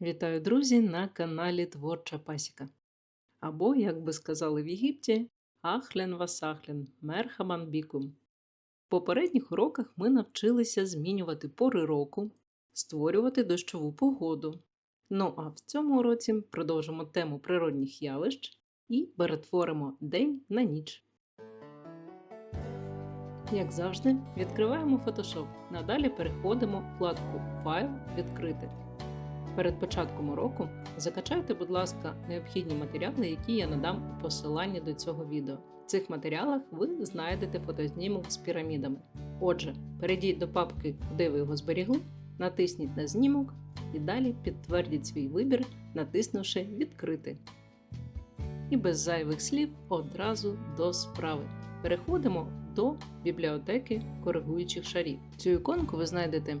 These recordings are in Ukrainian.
Вітаю, друзі, на каналі Творча Пасіка. Або, як би сказали в Єгипті, Ахлен Васахлен, Мерхабан Бікум. В попередніх уроках ми навчилися змінювати пори року, створювати дощову погоду. Ну а в цьому уроці продовжимо тему природних явищ і перетворимо день на ніч. Як завжди, відкриваємо Photoshop. Надалі переходимо вкладку Файл Відкрити. Перед початком уроку закачайте, будь ласка, необхідні матеріали, які я надам у посиланні до цього відео. В цих матеріалах ви знайдете фотознімок з пірамідами. Отже, перейдіть до папки, куди ви його зберігли, натисніть на знімок і далі підтвердіть свій вибір, натиснувши Відкрити. І без зайвих слів одразу до справи. Переходимо до бібліотеки коригуючих шарів. Цю іконку ви знайдете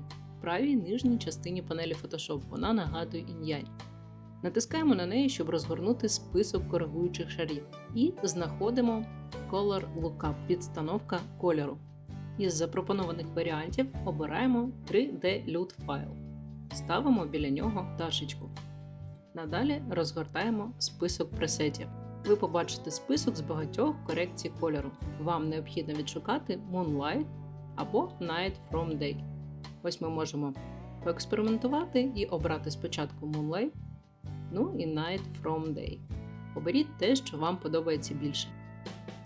правій нижній частині панелі Photoshop. Вона нагадує інь-янь. Натискаємо на неї, щоб розгорнути список коригуючих шарів. І знаходимо Color Lookup підстановка кольору. Із запропонованих варіантів обираємо 3D Lute файл. Ставимо біля нього пташечку. Надалі розгортаємо список пресетів. Ви побачите список з багатьох корекцій кольору. Вам необхідно відшукати Moonlight або Night from Day. Ось ми можемо поекспериментувати і обрати спочатку Moonlight, ну і Night from Day. Оберіть те, що вам подобається більше.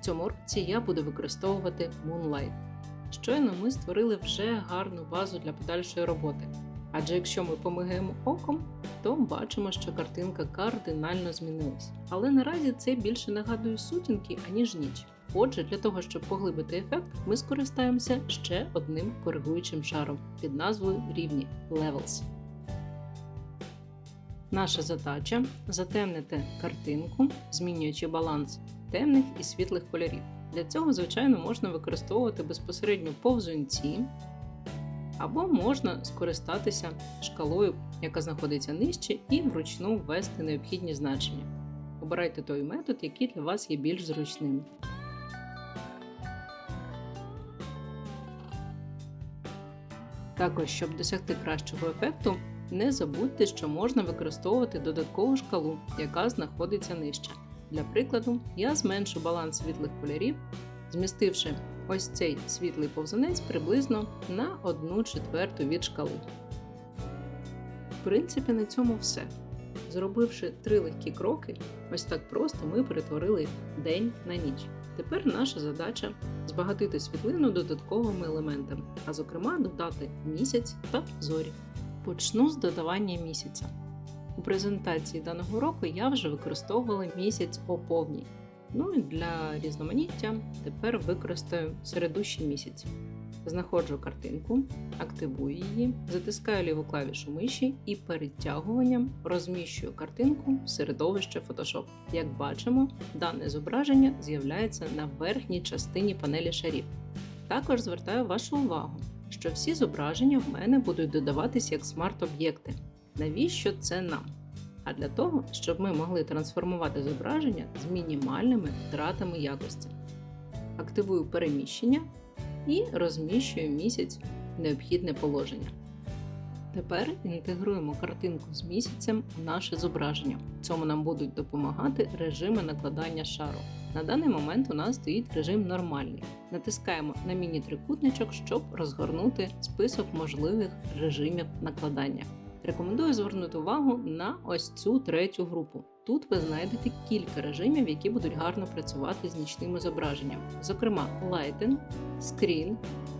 В цьому році я буду використовувати Moonlight. Щойно ми створили вже гарну базу для подальшої роботи. Адже якщо ми помигаємо оком, то бачимо, що картинка кардинально змінилась. Але наразі це більше нагадує сутінки, аніж ніч. Отже, для того, щоб поглибити ефект, ми скористаємося ще одним коригуючим шаром під назвою рівні Levels. Наша задача затемнити картинку, змінюючи баланс темних і світлих кольорів. Для цього, звичайно, можна використовувати безпосередньо повзунці, або можна скористатися шкалою, яка знаходиться нижче, і вручну ввести необхідні значення. Обирайте той метод, який для вас є більш зручним. Також, щоб досягти кращого ефекту, не забудьте, що можна використовувати додаткову шкалу, яка знаходиться нижче. Для прикладу, я зменшу баланс світлих кольорів, змістивши ось цей світлий повзунець приблизно на 1 четверту від шкали. В принципі, на цьому все. Зробивши три легкі кроки, ось так просто ми перетворили день на ніч. Тепер наша задача збагатити світлину додатковими елементами, а зокрема додати місяць та зорі. Почну з додавання місяця. У презентації даного року я вже використовувала місяць о повній. Ну і для різноманіття тепер використаю середущий місяць. Знаходжу картинку, активую її, затискаю ліву клавішу миші і перетягуванням розміщую картинку в середовище Photoshop. Як бачимо, дане зображення з'являється на верхній частині панелі шарів. Також звертаю вашу увагу, що всі зображення в мене будуть додаватись як смарт-об'єкти. Навіщо це нам? А для того, щоб ми могли трансформувати зображення з мінімальними втратами якості. Активую переміщення і розміщую місяць в необхідне положення. Тепер інтегруємо картинку з місяцем в наше зображення. В цьому нам будуть допомагати режими накладання шару. На даний момент у нас стоїть режим нормальний. Натискаємо на міні-трикутничок, щоб розгорнути список можливих режимів накладання. Рекомендую звернути увагу на ось цю третю групу. Тут ви знайдете кілька режимів, які будуть гарно працювати з нічними зображеннями, зокрема Lighten, Screen,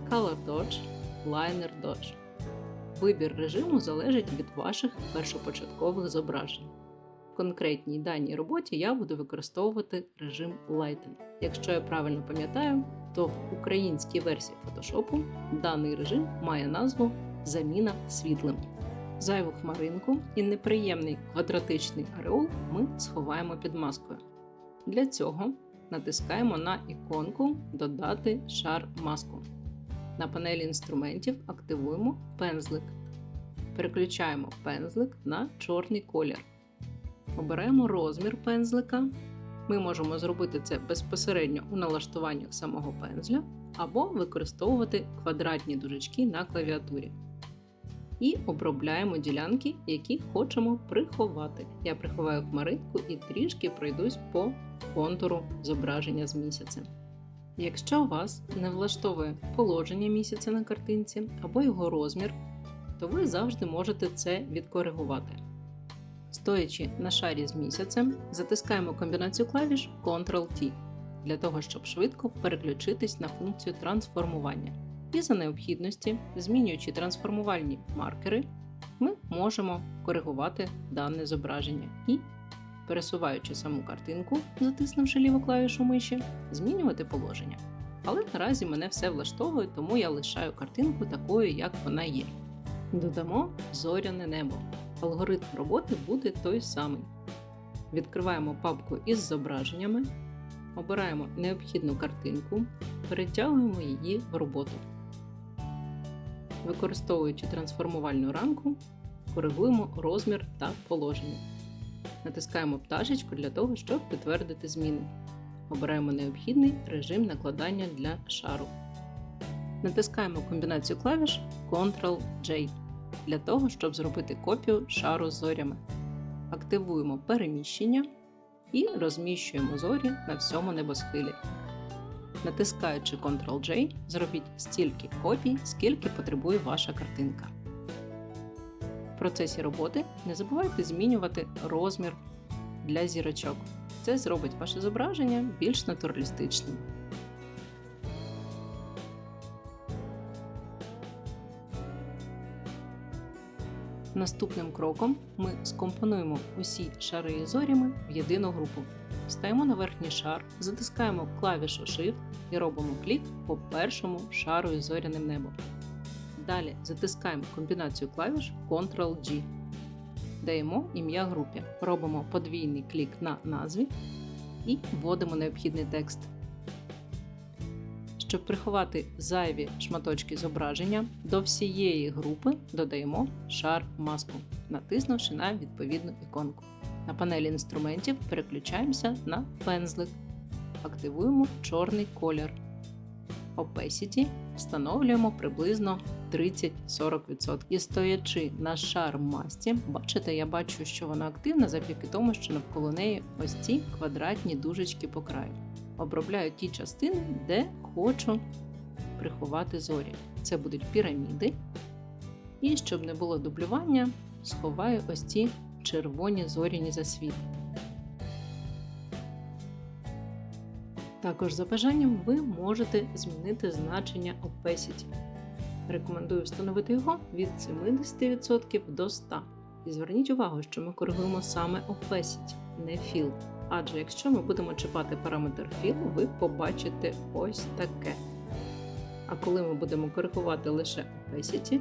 Color Dodge, Liner Dodge. Вибір режиму залежить від ваших першопочаткових зображень. В конкретній даній роботі я буду використовувати режим Lighten. Якщо я правильно пам'ятаю, то в українській версії Photoshop даний режим має назву Заміна світлим. Зайву хмаринку і неприємний квадратичний ареол ми сховаємо під маскою. Для цього натискаємо на іконку Додати шар маску. На панелі інструментів активуємо пензлик. Переключаємо пензлик на чорний колір. Обираємо розмір пензлика. Ми можемо зробити це безпосередньо у налаштуваннях самого пензля або використовувати квадратні дужечки на клавіатурі. І обробляємо ділянки, які хочемо приховати. Я приховаю хмаринку і трішки пройдусь по контуру зображення з місяцем. Якщо вас не влаштовує положення місяця на картинці або його розмір, то ви завжди можете це відкоригувати. Стоячи на шарі з місяцем, затискаємо комбінацію клавіш Ctrl-T для того, щоб швидко переключитись на функцію трансформування. І за необхідності, змінюючи трансформувальні маркери, ми можемо коригувати дане зображення і, пересуваючи саму картинку, затиснувши ліву клавішу миші, змінювати положення. Але наразі мене все влаштовує, тому я лишаю картинку такою, як вона є. Додамо зоряне небо. Алгоритм роботи буде той самий. Відкриваємо папку із зображеннями, обираємо необхідну картинку, перетягуємо її в роботу. Використовуючи трансформувальну рамку, коригуємо розмір та положення. Натискаємо пташечку для того, щоб підтвердити зміни. Обираємо необхідний режим накладання для шару. Натискаємо комбінацію клавіш Ctrl-J для того, щоб зробити копію шару з зорями. Активуємо переміщення і розміщуємо зорі на всьому небосхилі. Натискаючи Ctrl-J, зробіть стільки копій, скільки потребує ваша картинка. В процесі роботи не забувайте змінювати розмір для зірочок. Це зробить ваше зображення більш натуралістичним. Наступним кроком ми скомпонуємо усі шари із зорями в єдину групу. Стаємо на верхній шар, затискаємо клавішу Shift і робимо клік по першому шару із зоряним небом. Далі затискаємо комбінацію клавіш Ctrl-G. Даємо ім'я групі. Робимо подвійний клік на назві і вводимо необхідний текст. Щоб приховати зайві шматочки зображення, до всієї групи додаємо шар маску, натиснувши на відповідну іконку. На панелі інструментів переключаємося на пензлик. Активуємо чорний колір. Opacity встановлюємо приблизно 30-40%. І стоячи на шар масті, бачите, я бачу, що вона активна завдяки тому, що навколо неї ось ці квадратні дужечки по краю. Обробляю ті частини, де хочу приховати зорі. Це будуть піраміди. І щоб не було дублювання, сховаю ось ці червоні зоряні засвіти. Також за бажанням ви можете змінити значення Opacity. Рекомендую встановити його від 70% до 100%. І зверніть увагу, що ми коригуємо саме Opacity, не Fill. Адже якщо ми будемо чіпати параметр Fill, ви побачите ось таке. А коли ми будемо коригувати лише Opacity,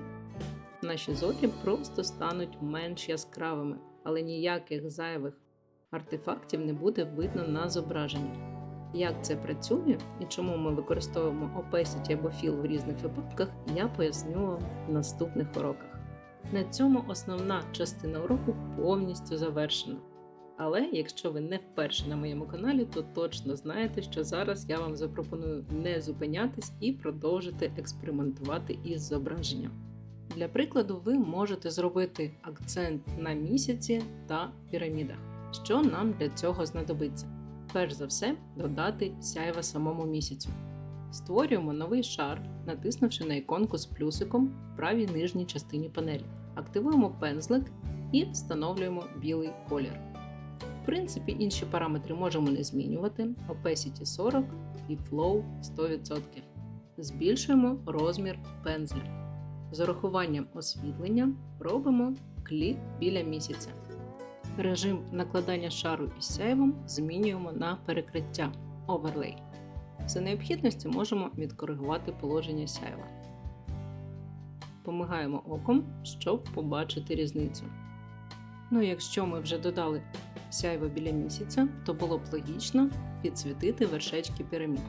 наші зорі просто стануть менш яскравими, але ніяких зайвих артефактів не буде видно на зображенні. Як це працює і чому ми використовуємо Opacity або Fill в різних випадках, я поясню вам в наступних уроках. На цьому основна частина уроку повністю завершена. Але якщо ви не вперше на моєму каналі, то точно знаєте, що зараз я вам запропоную не зупинятись і продовжити експериментувати із зображенням. Для прикладу, ви можете зробити акцент на місяці та пірамідах. Що нам для цього знадобиться? Перш за все, додати сяйва самому місяцю. Створюємо новий шар, натиснувши на іконку з плюсиком в правій нижній частині панелі. Активуємо пензлик і встановлюємо білий колір. Принципі, інші параметри можемо не змінювати: Opacity 40 і Flow 100%. Збільшуємо розмір пензля. З урахуванням освітлення робимо клік біля місяця. Режим накладання шару із сяйвом змінюємо на перекриття Overlay. За необхідності можемо відкоригувати положення сяйва. Помигаємо оком, щоб побачити різницю. Ну, якщо ми вже додали сяйво біля місяця, то було б логічно підсвітити вершечки пірамід.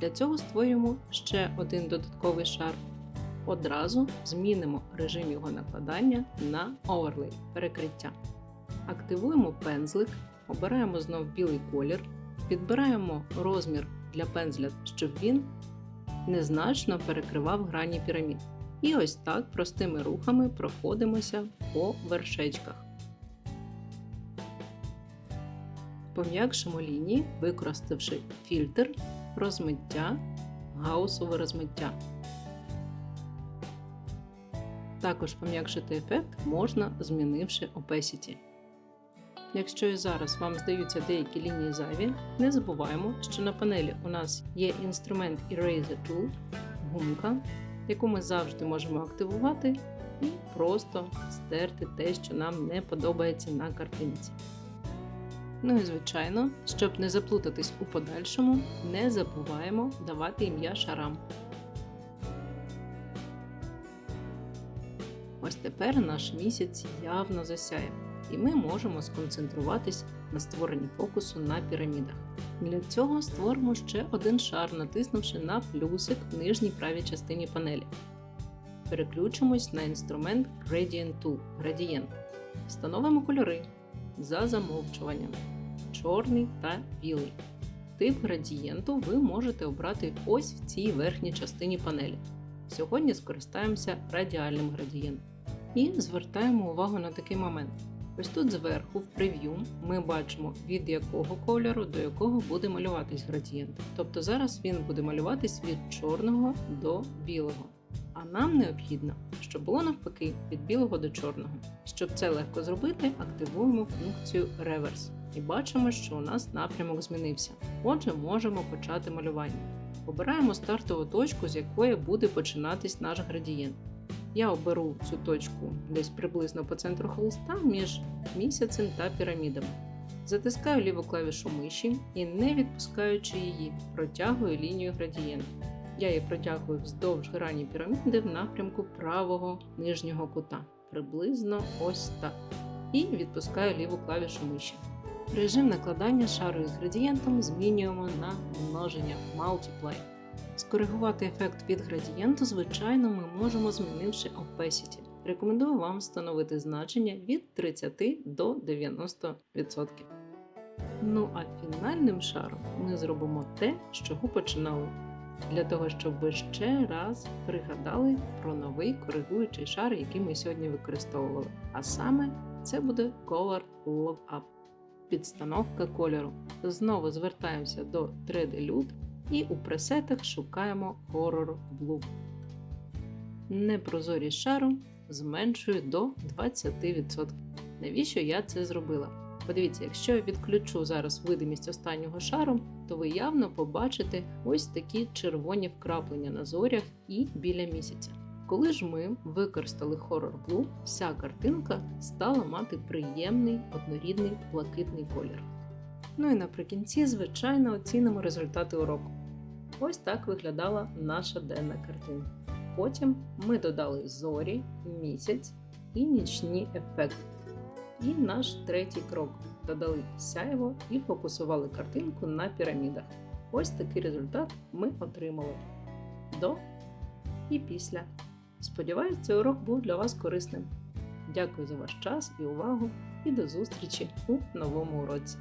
Для цього створюємо ще один додатковий шар. Одразу змінимо режим його накладання на Overlay перекриття. Активуємо пензлик, обираємо знов білий колір, підбираємо розмір для пензля, щоб він незначно перекривав грані пірамід. І ось так простими рухами проходимося по вершечках. Пом'якшимо лінії, використавши фільтр, розмиття, гаусове розмиття. Також пом'якшити ефект можна, змінивши opacity. Якщо і зараз вам здаються деякі лінії зайві, не забуваємо, що на панелі у нас є інструмент Eraser Tool, гумка, яку ми завжди можемо активувати і просто стерти те, що нам не подобається на картинці. Ну і звичайно, щоб не заплутатись у подальшому, не забуваємо давати ім'я шарам. Ось тепер наш місяць явно засяє, і ми можемо сконцентруватись на створенні фокусу на пірамідах. Для цього створимо ще один шар, натиснувши на плюсик в нижній правій частині панелі. Переключимось на інструмент Gradient Tool градієнт. Встановимо кольори за замовчуванням чорний та білий. Тип градієнту ви можете обрати ось в цій верхній частині панелі. Сьогодні скористаємося радіальним градієнтом. І звертаємо увагу на такий момент. Ось тут зверху в прев'ю ми бачимо, від якого кольору до якого буде малюватись градієнт. Тобто зараз він буде малюватись від чорного до білого. А нам необхідно, щоб було навпаки від білого до чорного. Щоб це легко зробити, активуємо функцію Reverse і бачимо, що у нас напрямок змінився. Отже, можемо почати малювання. Обираємо стартову точку, з якої буде починатись наш градієнт. Я оберу цю точку десь приблизно по центру холста між місяцем та пірамідами. Затискаю ліву клавішу миші і, не відпускаючи її, протягую лінію градієнту. Я її протягую вздовж грані піраміди в напрямку правого нижнього кута, приблизно ось так. І відпускаю ліву клавішу миші. Режим накладання шару із градієнтом змінюємо на множення Multiply. Скоригувати ефект від градієнту, звичайно, ми можемо змінивши opacity. Рекомендую вам встановити значення від 30 до 90%. Ну а фінальним шаром ми зробимо те, з чого починали. Для того, щоб ви ще раз пригадали про новий коригуючий шар, який ми сьогодні використовували. А саме це буде Color Lockup підстановка кольору. Знову звертаємося до 3D Loot і у пресетах шукаємо Horror Blue. Непрозорість шару зменшую до 20%. Навіщо я це зробила? Подивіться, якщо я відключу зараз видимість останнього шару, то ви явно побачите ось такі червоні вкраплення на зорях і біля місяця. Коли ж ми використали Horror Blue, вся картинка стала мати приємний однорідний блакитний колір. Ну і наприкінці, звичайно, оцінимо результати уроку. Ось так виглядала наша денна картина. Потім ми додали зорі, місяць і нічні ефекти. І наш третій крок додали сяйво і фокусували картинку на пірамідах. Ось такий результат ми отримали до і після. Сподіваюсь, цей урок був для вас корисним. Дякую за ваш час і увагу, і до зустрічі у новому уроці.